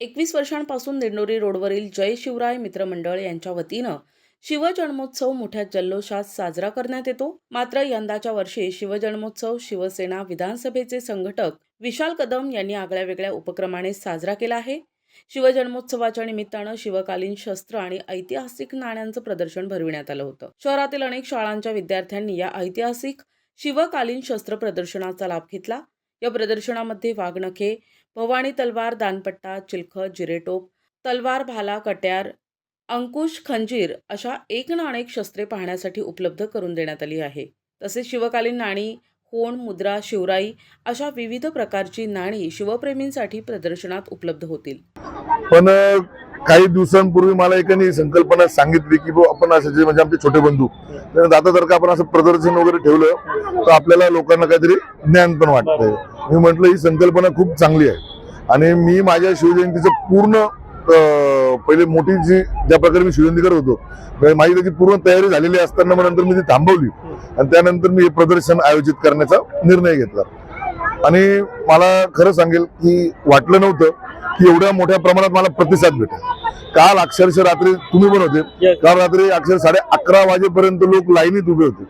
एकवीस वर्षांपासून दिंडोरी रोडवरील जय शिवराय मित्रमंडळ यांच्या वतीनं शिवजन्मोत्सव मोठ्या जल्लोषात साजरा करण्यात येतो. मात्र यंदाच्या वर्षी शिवजन्मोत्सव शिवसेना विधानसभेचे संघटक विशाल कदम यांनी आगळ्या वेगळ्या उपक्रमाने साजरा केला आहे. शिवजन्मोत्सवाच्या निमित्तानं शिवकालीन शस्त्र आणि ऐतिहासिक नाण्यांचं प्रदर्शन भरविण्यात आलं होतं. शहरातील अनेक शाळांच्या विद्यार्थ्यांनी या ऐतिहासिक शिवकालीन शस्त्र प्रदर्शनाचा लाभ घेतला. या प्रदर्शनामध्ये वाघनखे भवानी तलवार दानपट्टा चिलखत जिरेटोप तलवार भाला कट्यार अंकुश खंजीर अशा एक ना अनेक शस्त्रे पाहण्यासाठी उपलब्ध करून देण्यात आली आहे. तसेच शिवकालीन नाणी होण मुद्रा शिवराई अशा विविध प्रकारची नाणी शिवप्रेमींसाठी प्रदर्शनात उपलब्ध होतील. पण काही दिवसांपूर्वी मला एकाने संकल्पना सांगितली की आपण असं म्हणजे आमचे छोटे बंधू तर आता जर का आपण असं प्रदर्शन वगैरे ठेवलं तर आपल्याला लोकांना काहीतरी ज्ञान पण वाटतंय. मी म्हटलं ही संकल्पना खूप चांगली आहे. आणि मी माझ्या शिवजयंतीचं पूर्ण पहिले मोठी जी ज्या प्रकारे मी शिवजयंती करत होतो म्हणजे माझी त्याची पूर्ण तयारी झालेली असताना मग नंतर मी ती थांबवली. आणि त्यानंतर मी हे प्रदर्शन आयोजित करण्याचा निर्णय घेतला. आणि मला खरं सांगेल की वाटलं नव्हतं की एवढ्या मोठ्या प्रमाणात मला प्रतिसाद भेटेल. काल अक्षरशः रात्री तुम्ही पण होते. काल रात्री अक्षर साडे अकरा वाजेपर्यंत लोक लाईनीत उभे होते.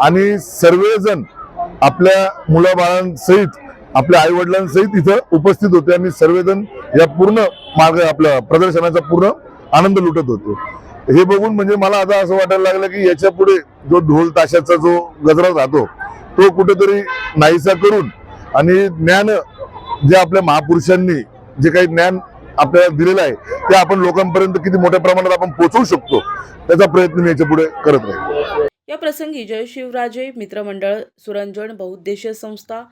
आणि सर्वजण आपल्या मुलाबाळांसहित आपल्या आई वडिलांसहित इथं उपस्थित होते आणि सर्वजण या पूर्ण मार्ग आपल्या प्रदर्शनाचा पूर्ण आनंद लुटत होते. हे बघून म्हणजे मला आता असं वाटायला लागलं की याच्यापुढे जो ढोल ताशाचा जो गजरा राहतो तो कुठेतरी नाहीसा करून आणि ज्ञान जे आपल्या महापुरुषांनी जे काही ज्ञान आपल्याला दिलेलं आहे ते आपण लोकांपर्यंत किती मोठ्या प्रमाणात आपण पोहोचवू शकतो त्याचा प्रयत्न मी याच्यापुढे करत राहील. या प्रसंगी जय शिवराजे मित्रमंडळ सुरंजन बहुउद्देशीय संस्था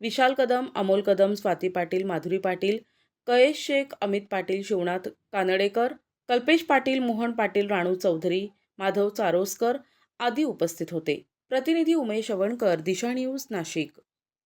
विशाल कदम अमोल कदम स्वाती पाटील माधुरी पाटील कयेश शेख अमित पाटील शिवनाथ कानडेकर कल्पेश पाटील मोहन पाटील राणू चौधरी माधव चारोसकर आदी उपस्थित होते. प्रतिनिधी उमेश अवणकर दिशा न्यूज नाशिक.